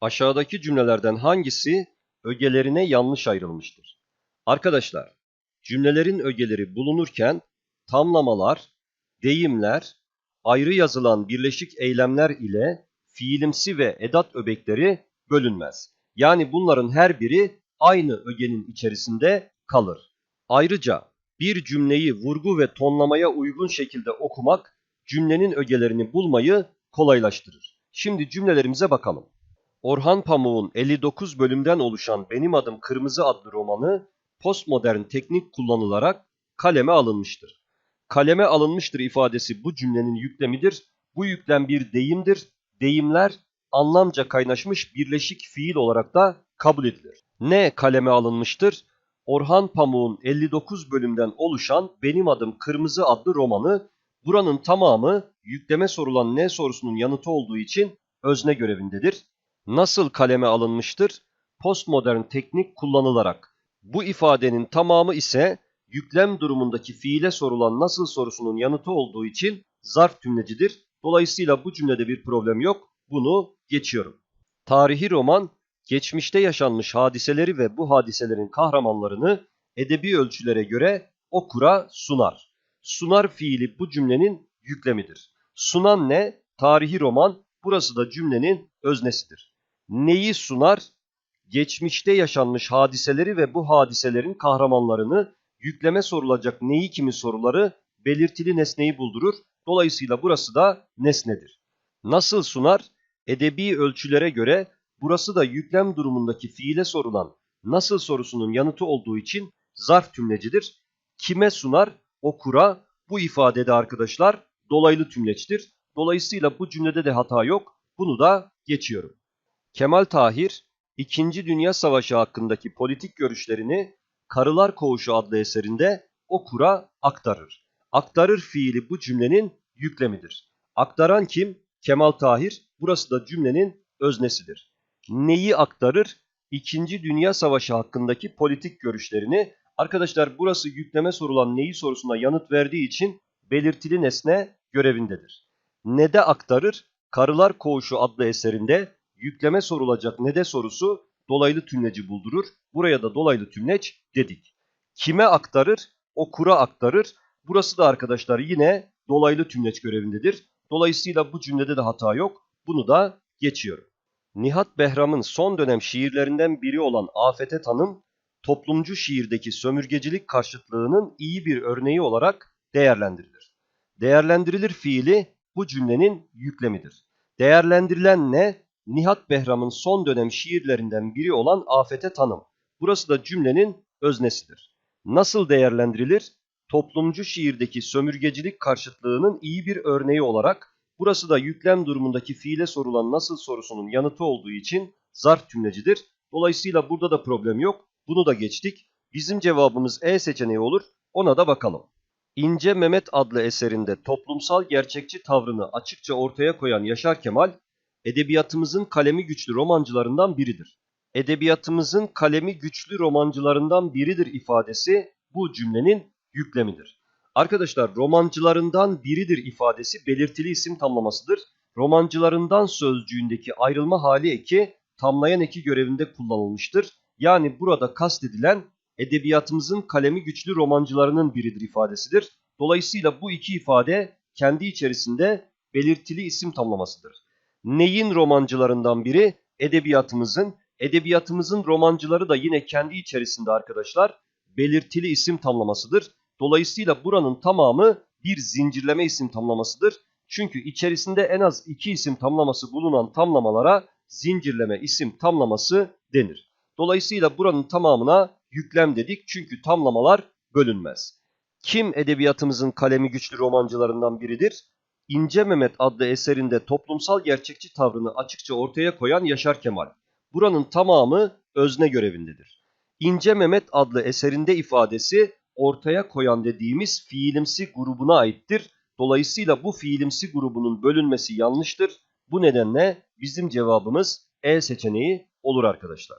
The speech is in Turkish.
Aşağıdaki cümlelerden hangisi ögelerine yanlış ayrılmıştır? Arkadaşlar, cümlelerin ögeleri bulunurken tamlamalar, deyimler, ayrı yazılan birleşik eylemler ile fiilimsi ve edat öbekleri bölünmez. Yani bunların her biri aynı ögenin içerisinde kalır. Ayrıca bir cümleyi vurgu ve tonlamaya uygun şekilde okumak cümlenin ögelerini bulmayı kolaylaştırır. Şimdi cümlelerimize bakalım. Orhan Pamuk'un 59 bölümden oluşan Benim Adım Kırmızı adlı romanı postmodern teknik kullanılarak kaleme alınmıştır. Kaleme alınmıştır ifadesi bu cümlenin yüklemidir. Bu yüklem bir deyimdir. Deyimler anlamca kaynaşmış birleşik fiil olarak da kabul edilir. Ne kaleme alınmıştır? Orhan Pamuk'un 59 bölümden oluşan Benim Adım Kırmızı adlı romanı buranın tamamı yükleme sorulan ne sorusunun yanıtı olduğu için özne görevindedir. Nasıl kaleme alınmıştır? Postmodern teknik kullanılarak. Bu ifadenin tamamı ise yüklem durumundaki fiile sorulan nasıl sorusunun yanıtı olduğu için zarf tümlecidir. Dolayısıyla bu cümlede bir problem yok. Bunu geçiyorum. Tarihi roman geçmişte yaşanmış hadiseleri ve bu hadiselerin kahramanlarını edebi ölçülere göre okura sunar. Sunar fiili bu cümlenin yüklemidir. Sunan ne? Tarihi roman. Burası da cümlenin öznesidir. Neyi sunar? Geçmişte yaşanmış hadiseleri ve bu hadiselerin kahramanlarını yükleme sorulacak neyi kimi soruları belirtili nesneyi buldurur. Dolayısıyla burası da nesnedir. Nasıl sunar? Edebi ölçülere göre burası da yüklem durumundaki fiile sorulan nasıl sorusunun yanıtı olduğu için zarf tümlecidir. Kime sunar? Okura. Bu ifadede arkadaşlar dolaylı tümleçtir. Dolayısıyla bu cümlede de hata yok. Bunu da geçiyorum. Kemal Tahir, İkinci Dünya Savaşı hakkındaki politik görüşlerini Karılar Koğuşu adlı eserinde okura aktarır. Aktarır fiili bu cümlenin yüklemidir. Aktaran kim? Kemal Tahir. Burası da cümlenin öznesidir. Neyi aktarır? İkinci Dünya Savaşı hakkındaki politik görüşlerini. Arkadaşlar burası yükleme sorulan neyi sorusuna yanıt verdiği için belirtili nesne görevindedir. Ne de aktarır? Karılar Koğuşu adlı eserinde yükleme sorulacak ne de sorusu dolaylı tümleci buldurur. Buraya da dolaylı tümleç dedik. Kime aktarır? Okura aktarır. Burası da arkadaşlar yine dolaylı tümleç görevindedir. Dolayısıyla bu cümlede de hata yok. Bunu da geçiyorum. Nihat Behram'ın son dönem şiirlerinden biri olan Afete Tanım, toplumcu şiirdeki sömürgecilik karşıtlığının iyi bir örneği olarak değerlendirilir. Değerlendirilir fiili bu cümlenin yüklemidir. Değerlendirilen ne? Nihat Behram'ın son dönem şiirlerinden biri olan Afete Tanım. Burası da cümlenin öznesidir. Nasıl değerlendirilir? Toplumcu şiirdeki sömürgecilik karşıtlığının iyi bir örneği olarak burası da yüklem durumundaki fiile sorulan nasıl sorusunun yanıtı olduğu için zarf tümlecidir. Dolayısıyla burada da problem yok. Bunu da geçtik. Bizim cevabımız E seçeneği olur. Ona da bakalım. İnce Mehmet adlı eserinde toplumsal gerçekçi tavrını açıkça ortaya koyan Yaşar Kemal, edebiyatımızın kalemi güçlü romancılarından biridir. Edebiyatımızın kalemi güçlü romancılarından biridir ifadesi bu cümlenin yüklemidir. Arkadaşlar romancılarından biridir ifadesi belirtili isim tamlamasıdır. Romancılarından sözcüğündeki ayrılma hali eki tamlayan eki görevinde kullanılmıştır. Yani burada kastedilen edebiyatımızın kalemi güçlü romancılarının biridir ifadesidir. Dolayısıyla bu iki ifade kendi içerisinde belirtili isim tamlamasıdır. Neyin romancılarından biri? Edebiyatımızın. Edebiyatımızın romancıları da yine kendi içerisinde arkadaşlar belirtili isim tamlamasıdır. Dolayısıyla buranın tamamı bir zincirleme isim tamlamasıdır. Çünkü içerisinde en az iki isim tamlaması bulunan tamlamalara zincirleme isim tamlaması denir. Dolayısıyla buranın tamamına yüklem dedik çünkü tamlamalar bölünmez. Kim edebiyatımızın kalemi güçlü romancılarından biridir? İnce Mehmet adlı eserinde toplumsal gerçekçi tavrını açıkça ortaya koyan Yaşar Kemal. Buranın tamamı özne görevindedir. İnce Mehmet adlı eserinde ifadesi ortaya koyan dediğimiz fiilimsi grubuna aittir. Dolayısıyla bu fiilimsi grubunun bölünmesi yanlıştır. Bu nedenle bizim cevabımız E seçeneği olur arkadaşlar.